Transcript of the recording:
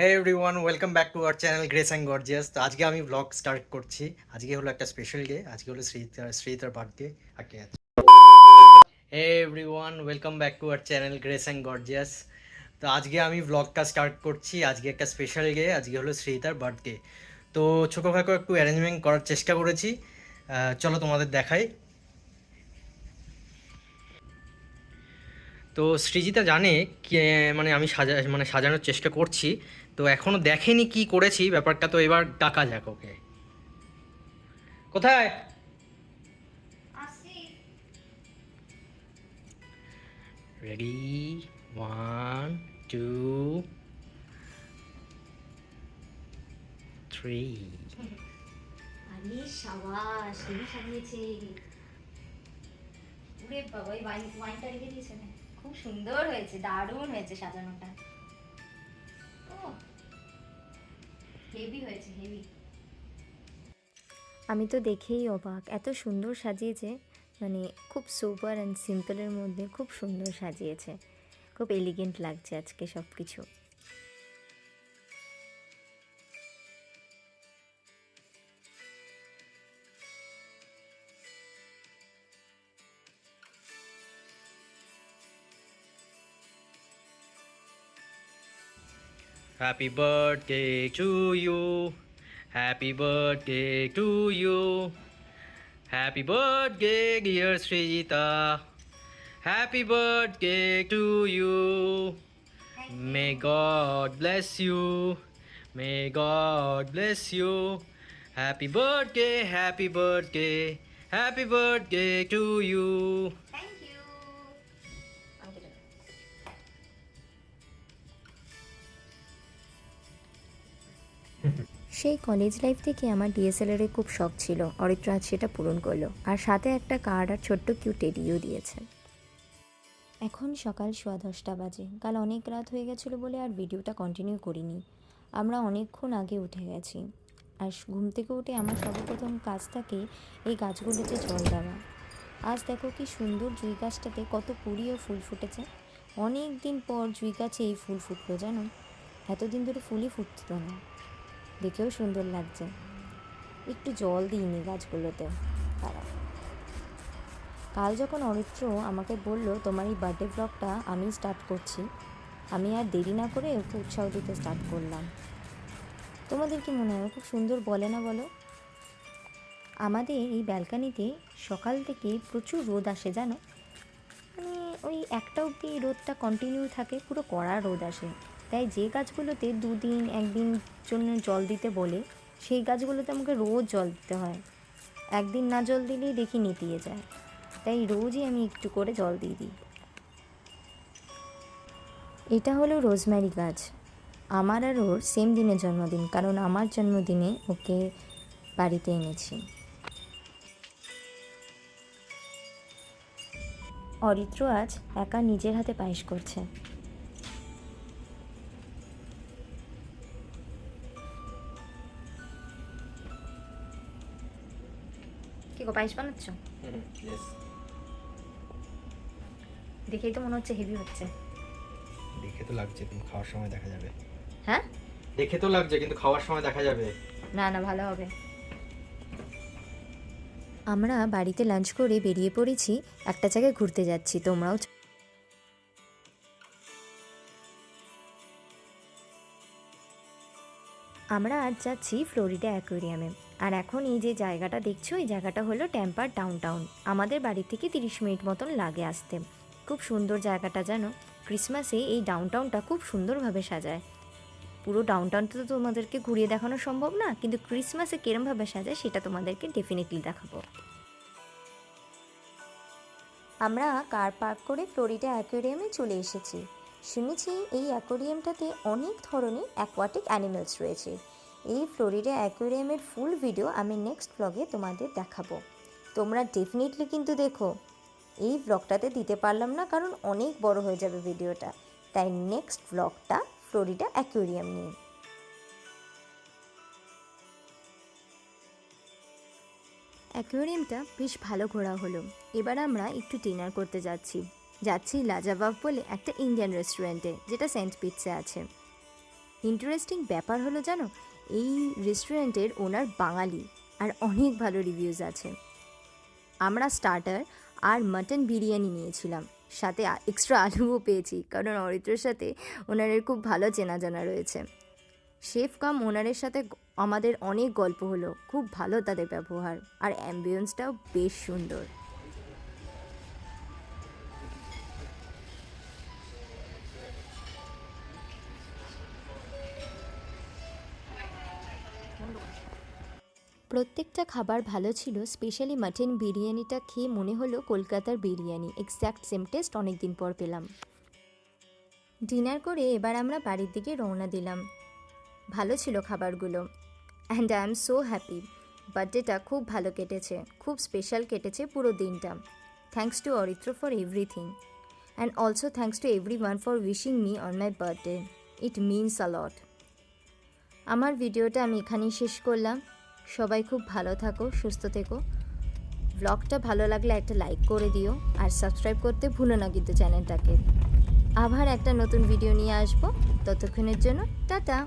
Hey everyone welcome back to our channel Grace and Gorgeous তো আজকে আমি blog start করছি। আজকে হলো একটা স্পেশাল ডে আজকে হলো শ্রীতার শ্রীতার বার্থডে আজকে hey everyone welcome back to our channel Grace and Gorgeous তো আজকে আমি ব্লগটা স্টার্ট করছি, আজকে একটা স্পেশাল ডে আজকে হলো শ্রীতার বার্থডে তো ছোটোখাটো একটু অ্যারেঞ্জমেন্ট করার চেষ্টা করেছি। চলো তোমাদের দেখাই। তো সৃজিতা জানে কে মানে আমি সাজা মানে সাজানোর চেষ্টা করছি। তো এখনও দেখেনি কি করেছি ব্যাপারটা তো এবার ডাকা যাক ওকে। কোথায়? রেডি ওয়ান টু থ্রি খুব সুন্দর হয়েছে দারুণ হয়েছে সাজানোটা। আমি তো দেখেই অবাক। এত সুন্দর সাজিয়েছে মানে খুব সুপার অ্যান্ড সিম্পলের মধ্যে খুব সুন্দর সাজিয়েছে। খুব এলিগেন্ট লাগছে আজকে সব কিছু Happy birthday to you. Happy birthday to you. Happy birthday, dear Srijita. Happy birthday to you. May God bless you. May God bless you. Happy birthday, happy birthday, happy birthday to you. সেই college life থেকে আমার DSLR খুব শখ ছিল। অরিত্র আজ সেটা পূরণ করল। আর সাথে একটা কার্ড আর ছোট্ট কিউ টেডিও দিয়েছে। এখন সকাল সোয়া দশটা বাজে। কাল অনেক রাত হয়ে গেছিল বলে আর ভিডিওটা কন্টিনিউ করিনি। আমরা অনেকক্ষণ আগে উঠে গেছি। আর ঘুম থেকে উঠে আমার সর্বপ্রথম কাজ থাকে এই গাছগুলোতে জল দেওয়া। আজ দেখো কি সুন্দর জুই গাছটাতে কত কুড়ি ও ফুল ফুটেছে। অনেক দিন পর জুই গাছে এই ফুল ফুটলো জানো? এতদিন ধরে ফুলই ফুটতো না। দেখেও সুন্দর লাগছে। একটু জল দিইনি গাছগুলোতে। তারা কাল যখন অরিত্র আমাকে বলল, তোমার এই বার্থডে ব্লগটা আমি স্টার্ট করছি। আমি আর দেরি না করে ওকে উৎসাহ দিতে স্টার্ট করলাম। তোমাদের কি মনে হয় খুব সুন্দর বলে না বলো? আমাদের এই ব্যালকানিতে সকাল থেকে প্রচুর রোদ আসে, জানো? মানে ওই একটা অবধি রোদটা কন্টিনিউ থাকে, পুরো কড়া রোদ আসে। তাই যে গাছগুলোতে দুদিন একদিন জন্য জল দিতে বলে, সেই গাছগুলোতে আমাকে রোজ জল দিতে হয়। একদিন না জল দিলেই দেখি নিতিয়ে যায়। তাই রোজই আমি একটু করে জল দিয়ে দিই। এটা হলো রোজম্যারি গাছ। আমার আর ওর সেম দিনে জন্মদিন, কারণ আমার জন্মদিনে ওকে বাড়িতে এনেছি। অরিত্র আজ একা নিজের হাতে পায়েস করছে। গো পায়েস বানাচ্ছ? দেখেই তো মনে হচ্ছে হেভি হচ্ছে। দেখে তো লাগছে কিন্তু খাওয়ার সময় দেখা যাবে। হ্যাঁ? দেখে তো লাগছে কিন্তু খাওয়ার সময় দেখা যাবে। না না ভালো হবে। আমরা বাড়িতে লাঞ্চ করে বেরিয়ে পড়েছি একটা জায়গায় ঘুরতে যাচ্ছি তোমরাও আমরা আজ যাচ্ছি ফ্লোরিডা অ্যাকোয়ারিয়ামে আর এখন এই যে জায়গাটা দেখছ, এই জায়গাটা হলো টেম্পার ডাউন টাউন আমাদের বাড়ি থেকে তিরিশ মিনিট মতন লাগে আসতে। খুব সুন্দর জায়গাটা জানো? ক্রিসমাসে এই ডাউন টাউনটা খুব সুন্দরভাবে সাজায়। পুরো ডাউন টাউনটা তো তোমাদেরকে ঘুরিয়ে দেখানো সম্ভব না, কিন্তু ক্রিসমাসে কিরমভাবে সাজায় সেটা তোমাদেরকে ডেফিনেটলি দেখাবো। আমরা কার পার্ক করে ফ্লোরিডা অ্যাকোয়ারিয়ামে চলে এসেছি। শুনেছি এই অ্যাকোয়ারিয়ামটাতে অনেক ধরনের অ্যাকোয়াটিক অ্যানিমেলস রয়েছে। এই ফ্লোরিডা অ্যাকোয়ারিয়ামের ফুল ভিডিও আমি নেক্সট ব্লগে তোমাদের দেখাবো। তোমরা ডেফিনেটলি কিন্তু দেখো। এই ব্লগটাতে দিতে পারলাম না, কারণ অনেক বড় হয়ে যাবে ভিডিওটা। তাই নেক্সট ব্লগটা ফ্লোরিডা অ্যাকোয়ারিয়াম নিয়ে। অ্যাকোয়ারিয়ামটা বেশ ভালো ঘোরা হলো। এবার আমরা একটু ডিনার করতে যাচ্ছি। যাচ্ছি লাজাবাব বলে একটা ইন্ডিয়ান রেস্টুরেন্টে যেটা সেন্ট পিটসে আছে। ইন্টারেস্টিং ব্যাপার হলো জানো, এই রেস্টুরেন্টের ওনার বাঙালি আর অনেক ভালো রিভিউজ আছে। আমরা স্টার্টার আর মাটন বিরিয়ানি নিয়েছিলাম, সাথে এক্সট্রা আলুও পেয়েছি, কারণ অরিত্রের সাথে ওনারের খুব ভালো চেনা জানা রয়েছে। শেফ কাম ওনারের সাথে আমাদের অনেক গল্প হলো, খুব ভালো তাদের ব্যবহার, আর অ্যাম্বিয়েন্সটাও বেশ সুন্দর। প্রত্যেকটা খাবার ভালো ছিল স্পেশালি মাটন বিরিয়ানিটা খেয়ে মনে হলো কলকাতার বিরিয়ানি। এক্স্যাক্ট সেম টেস্ট অনেক দিন পর পেলাম। ডিনার করে এবার আমরা বাড়ির দিকে রওনা দিলাম। ভালো ছিল খাবারগুলো। And I am so happy বার্থডেটা খুব ভালো কেটেছে। খুব স্পেশাল কেটেছে পুরো দিনটা। Thanks to Aritra for everything and also thanks to everyone for wishing me on my birthday it means a lot আমার ভিডিওটা আমি এখানেই শেষ করলাম। সবাই খুব ভালো থাকো, সুস্থ থেকো। ব্লগটা ভালো লাগলে একটা লাইক করে দিও আর সাবস্ক্রাইব করতে ভুলো না কিন্তু চ্যানেলটাকে আবার একটা নতুন ভিডিও নিয়ে আসব। ততক্ষণের জন্য, টাটা!